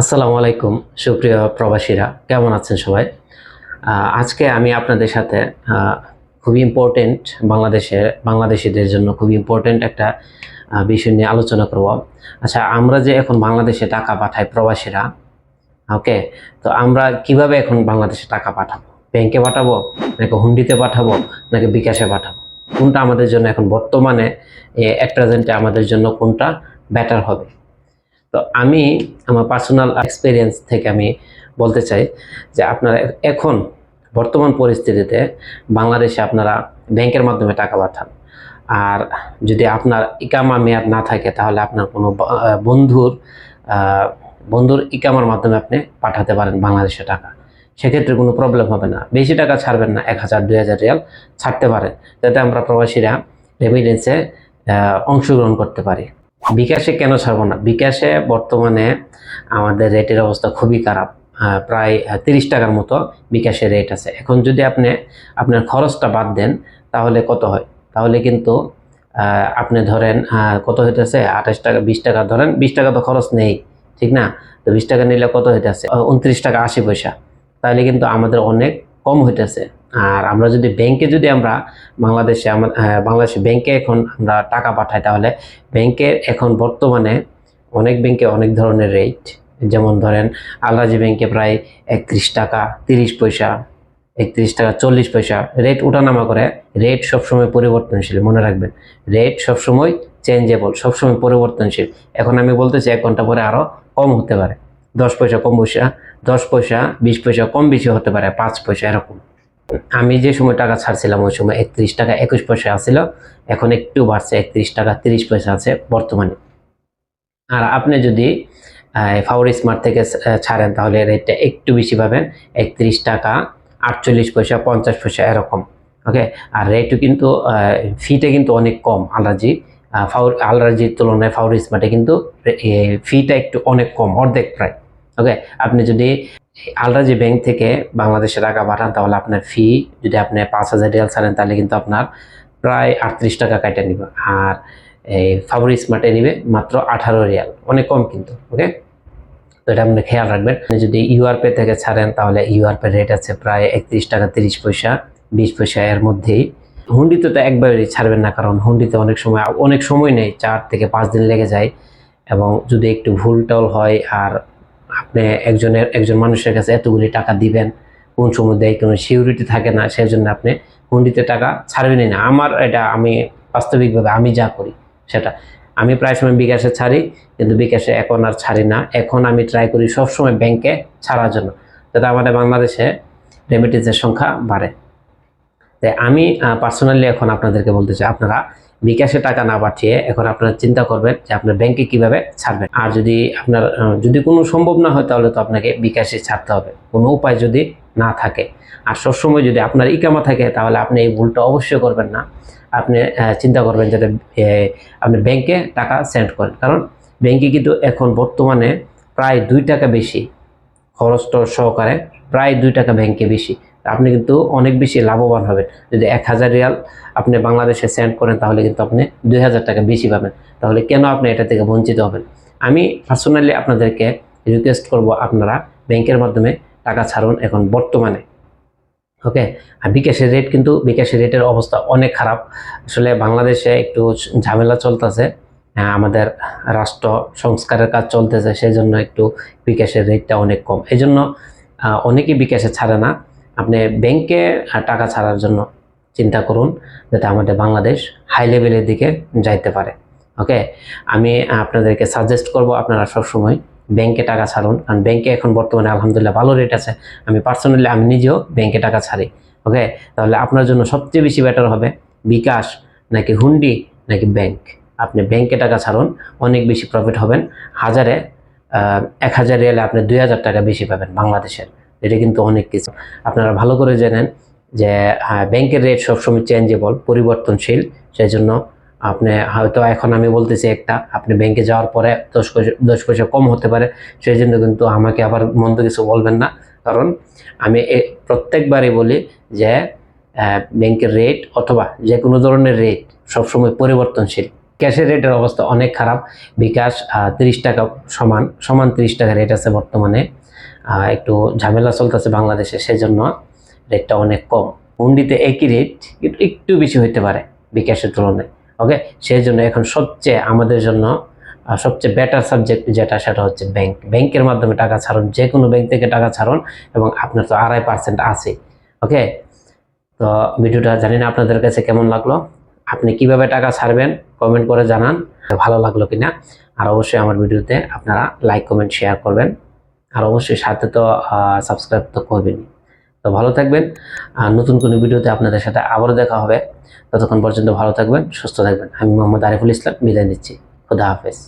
আসসালামু আলাইকুম, সুপ্রিয় প্রবাসীরা। কেমন আছেন সবাই? আজকে আমি আপনাদের সাথে খুবই ইম্পর্টেন্ট বাংলাদেশের বাংলাদেশিদের জন্য খুবই ইম্পর্টেন্ট একটা বিষয় নিয়ে আলোচনা করব। আচ্ছা আমরা যে এখন বাংলাদেশে টাকা পাঠাই প্রবাসীরা ওকে তো আমরা কীভাবে এখন বাংলাদেশে টাকা পাঠাবো? ব্যাংকে পাঠাবো, নাকি হুন্ডিতে পাঠাবো, নাকি বিকাশে পাঠাবো? কোনটা আমাদের জন্য এখন বর্তমানে অ্যাট প্রেজেন্টে আমাদের জন্য কোনটা বেটার হবে? তো আমি আমার পার্সোনাল এক্সপিরিয়েন্স থেকে আমি বলতে চাই যে আপনারা এখন বর্তমান পরিস্থিতিতে বাংলাদেশে আপনারা ব্যাংকের মাধ্যমে টাকা পাঠান। আর যদি আপনার ইকামা মেয়াদ না থাকে তাহলে আপনার কোনো বন্ধুর বন্ধুর ইকামার মাধ্যমে আপনি পাঠাতে পারেন বাংলাদেশে টাকা। সেক্ষেত্রে কোনো প্রবলেম হবে না। বেশি টাকা ছাড়বেন না, এক হাজার, দুই হাজার রিয়াল ছাড়তে পারেন। যাতে আমরা প্রবাসীরা রেমিডেন্সে অংশগ্রহণ করতে পারি। বিকাশে কেন ছাড়বো না? বিকাশে বর্তমানে আমাদের রেটের অবস্থা খুবই খারাপ। প্রায় তিরিশ টাকার মতো বিকাশের রেট আছে। এখন যদি আপনি আপনার খরচটা বাদ দেন, তাহলে কত হয়? তাহলে কিন্তু আপনি ধরেন কত হইতেছে? আঠাশ টাকা, বিশ টাকা। ধরেন বিশ টাকা তো খরচ নেই, ঠিক না? তো বিশ টাকা নিলে কত হইতেছে? উনত্রিশ টাকা আশি পয়সা। তাহলে কিন্তু আমাদের অনেক কম হইতেছে। আর আমরা যদি ব্যাংকে যদি আমরা বাংলাদেশে আমার বাংলাদেশে ব্যাংকে এখন আমরা টাকা পাঠাই, তাহলে ব্যাংকের এখন বর্তমানে অনেক ব্যাংকে অনেক ধরনের রেট যেমন ধরেন আলরাজি ব্যাংকে প্রায় একত্রিশ টাকা, তিরিশ পয়সা, একত্রিশ টাকা, চল্লিশ পয়সা। রেট উঠানামা করে রেট সবসময় পরিবর্তনশীল, মনে রাখবেন। রেট সবসময় চেঞ্জেবল সবসময় পরিবর্তনশীল। এখন আমি বলতেছি, এক ঘণ্টা পরে আরও কম হতে পারে। দশ পয়সা কম পয়সা, দশ পয়সা, বিশ পয়সা কম বেশি হতে পারে, পাঁচ পয়সা এরকম। আমি যে সময় টাকা ছাড়ছিলাম, ওই সময় একত্রিশ টাকা একুশ পয়সা আসছিল এখন একটু বাড়ছে, একত্রিশ টাকা তিরিশ পয়সা আছে বর্তমানে। আর আপনি যদি ফাউর স্মার্ট থেকে ছাড়েন, তাহলে রেটটা একটু বেশি পাবেন। একত্রিশ টাকা আটচল্লিশ পয়সা, পঞ্চাশ পয়সা এরকম ওকে আর রেটও কিন্তু ফিটা কিন্তু অনেক কম, আলরাজি। ফাউর আলার্জির তুলনায় ফাউর স্মার্টে কিন্তু ফিটা একটু অনেক কম, অর্ধেক প্রায় ওকে আপনি যদি আলরাজি ব্যাংক থেকে বাংলাদেশে টাকা পাঠান, তাহলে আপনার ফি যদি আপনি পাঁচ হাজার রিয়াল ছাড়েন, তাহলে কিন্তু আপনার প্রায় আটত্রিশ টাকা কাটা নিবে। আর এই ফাবরি স্মার্টে নিবে মাত্র আঠারো রিয়াল অনেক কম কিন্তু ওকে তো এটা আপনি খেয়াল রাখবেন। যদি ইউআরপে থেকে ছাড়েন, তাহলে ইউআরপে রেট আছে প্রায় একত্রিশ টাকা তিরিশ পয়সা, বিশ পয়সা এর মধ্যেই। হুন্ডিতে তো একবারই ছাড়বেন না, কারণ হুন্ডিতে অনেক সময় অনেক সময় নেই, চার থেকে পাঁচ দিন লেগে যায়। এবং যদি একটু ভুল টল হয়, আর আপনি একজনের, একজন মানুষের কাছে এতগুলি টাকা দিবেন, কোন সময় দেয় কোনো সিউরিটি থাকে না সেই জন্য আপনি হুন্ডিতে টাকা ছাড়বেনই না। আমার এটা আমি বাস্তবিকভাবে আমি যা করি সেটা। আমি প্রায় সময় বিকাশে ছাড়ি, কিন্তু বিকাশে এখন আর ছাড়ি না। এখন আমি ট্রাই করি সবসময় ব্যাংকে ছাড়ার জন্য। যাতে আমাদের বাংলাদেশে রেমিটেন্সের সংখ্যা বাড়ে। তাই আমি পার্সোনালি এখন আপনাদেরকে বলতে চাই, আপনারা বিকাশে টাকা না পাঠিয়ে এখন আপনারা চিন্তা করবেন যে আপনার ব্যাংকে কীভাবে ছাড়বেন। আর যদি আপনার যদি কোনো সম্ভব না হয় তাহলে তো আপনাকে বিকাশে ছাড়তে হবে। কোনো উপায় যদি না থাকে। আর সবসময় যদি আপনার ইকামা থাকে তাহলে আপনি এই ভুলটা অবশ্যই করবেন না। আপনি চিন্তা করবেন যাতে আপনি ব্যাংকে টাকা সেন্ড করেন। কারণ ব্যাংকে কিন্তু এখন বর্তমানে প্রায় দুই টাকা বেশি খরচ সহকারে, প্রায় দুই টাকা ব্যাংকে বেশি। আপনি কিন্তু অনেক বেশি লাভবান হবেন। যদি এক হাজার রিয়াল আপনি বাংলাদেশে সেন্ড করেন, তাহলে কিন্তু আপনি দুই হাজার টাকা বেশি পাবেন। তাহলে কেন আপনি এটা থেকে বঞ্চিত হবেন? আমি পার্সোনালি আপনাদেরকে রিকোয়েস্ট করব আপনারা ব্যাংকের মাধ্যমে টাকা ছাড়ুন এখন বর্তমানে। ওকে আর বিকাশের রেট কিন্তু, বিকাশের রেটের অবস্থা অনেক খারাপ। আসলে বাংলাদেশে একটু ঝামেলা চলতেছে। আমাদের রাষ্ট্র সংস্কারের কাজ চলতেছে সেই জন্য একটু বিকাশের রেটটা অনেক কম। এই জন্য অনেকেই বিকাশে ছাড়ে না। আপনি ব্যাংকে টাকা ছাড়ার জন্য চিন্তা করুন যাতে আমাদের বাংলাদেশ হাই লেভেলের দিকে যাইতে পারে। ওকে আমি আপনাদেরকে সাজেস্ট করব আপনারা সবসময় ব্যাংকে টাকা ছাড়ুন। কারণ ব্যাংকে এখন বর্তমানে আলহামদুলিল্লাহ ভালো রেট আছে। আমি পার্সোনালি আমি নিজেও ব্যাংকে টাকা ছাড়ি। ওকে তাহলে আপনার জন্য সবচেয়ে বেশি বেটার হবে বিকাশ নাকি হুন্ডি নাকি ব্যাংক আপনি ব্যাংকে টাকা ছাড়ুন, অনেক বেশি প্রফিট হবেন। হাজারে এক হাজার রিয়ালে আপনি দুই হাজার টাকা বেশি পাবেন বাংলাদেশের। এটা কিন্তু অনেক কিছু। আপনারা ভালো করে জানেন যে ব্যাংকের রেট সবসময় চেঞ্জেবল পরিবর্তনশীল সেই জন্য আপনি হয়তো এখন আমি বলতেছি একটা, আপনি ব্যাংকে যাওয়ার পরে দশ পয়সা দশ পয়সা কম হতে পারে সেই জন্য কিন্তু আমাকে আবার মন্দ কিছু বলবেন না। কারণ আমি প্রত্যেকবারই বলি যে ব্যাংকের রেট অথবা যে কোনো ধরনের রেট সবসময় পরিবর্তনশীল। ক্যাশের রেটের অবস্থা অনেক খারাপ। বিকাশ তিরিশ টাকা সমান সমান তিরিশ টাকা রেট আছে বর্তমানে। একটু ঝামেলা চলতেছে বাংলাদেশে, সেজন্য রেটটা অনেক কম। হুন্ডিতে একই রেট একটু বেশি হইতে পারে বিকাশের তুলনায় ওকে সেই জন্য এখন সবচেয়ে আমাদের জন্য সবচেয়ে বেটার সাবজেক্ট যেটা, সেটা হচ্ছে ব্যাংক ব্যাংকের মাধ্যমে টাকা ছাড়ুন যে কোনো ব্যাংক থেকে টাকা ছাড়ুন, এবং আপনার তো আড়াই পার্সেন্ট আছে ওকে তো ভিডিওটা জানি না আপনাদের কাছে কেমন লাগল। আপনি কীভাবে টাকা ছাড়বেন কমেন্ট করে জানান, ভালো লাগল কিনা। আর অবশ্যই আমার ভিডিওতে আপনারা লাইক কমেন্ট শেয়ার করবেন। আর অবশ্যই সাথে তো সাবস্ক্রাইব তো করবেনই। তো ভালো থাকবেন, আর নতুন কোনো ভিডিওতে আপনাদের সাথে আবারও দেখা হবে। ততক্ষণ পর্যন্ত ভালো থাকবেন, সুস্থ থাকবেন। আমি মোহাম্মদ আরিফুল ইসলাম, বিদায় নিচ্ছি। খুদা হাফেজ।